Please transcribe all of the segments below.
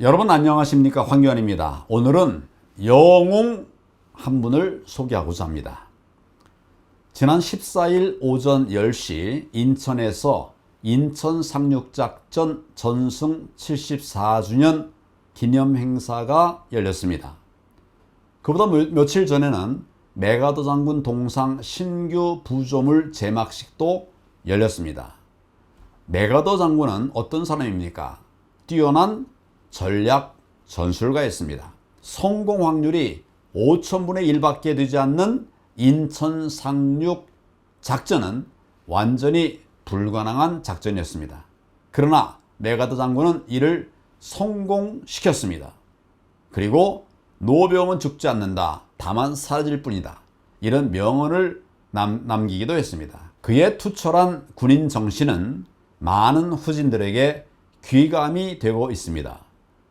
여러분 안녕하십니까 황교안입니다. 오늘은 영웅 한 분을 소개하고자 합니다. 지난 14일 오전 10시 인천에서 인천 상륙작전 전승 74주년 기념 행사가 열렸습니다. 그보다 며- 며칠 전에는 메가더 장군 동상 신규 부조물 제막식도 열렸습니다. 메가더 장군은 어떤 사람입니까? 뛰어난 전략 전술가였습니다. 성공 확률이 5천분의 1밖에 되지 않는 인천 상륙 작전은 완전히 불가능한 작전이었습니다. 그러나 메가더 장군은 이를 성공시켰습니다. 그리고 노병은 죽지 않는다. 다만 사라질 뿐이다. 이런 명언을 남, 남기기도 했습니다. 그의 투철한 군인 정신은 많은 후진들에게 귀감이 되고 있습니다.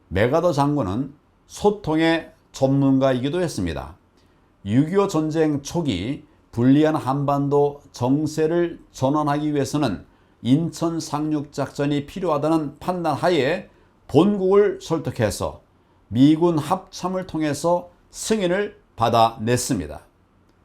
메가더 장군은 소통의 전문가이기도 했습니다. 6.25 전쟁 초기 불리한 한반도 정세를 전환하기 위해서는 인천 상륙 작전이 필요하다는 판단 하에 본국을 설득해서 미군 합참을 통해서 승인을 받아냈습니다.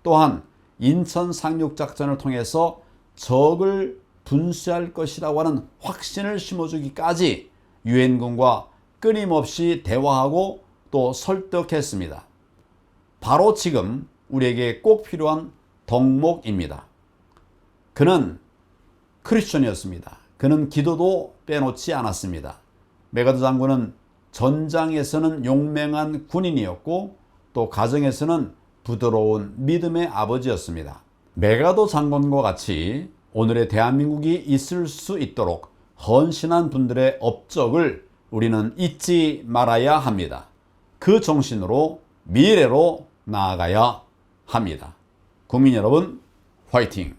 또한 인천 상륙 작전을 통해서 적을 분쇄할 것이라고 하는 확신을 심어주기까지 유엔군과 끊임없이 대화하고 또 설득했습니다. 바로 지금 우리에게 꼭 필요한 덕목입니다. 그는 크리스천이었습니다. 그는 기도도 빼놓지 않았습니다. 메가드 장군은 전장에서는 용맹한 군인이었고 또 가정에서는 부드러운 믿음의 아버지였습니다. 메가도 장군과 같이 오늘의 대한민국이 있을 수 있도록 헌신한 분들의 업적을 우리는 잊지 말아야 합니다. 그 정신으로 미래로 나아가야 합니다. 국민 여러분, 화이팅!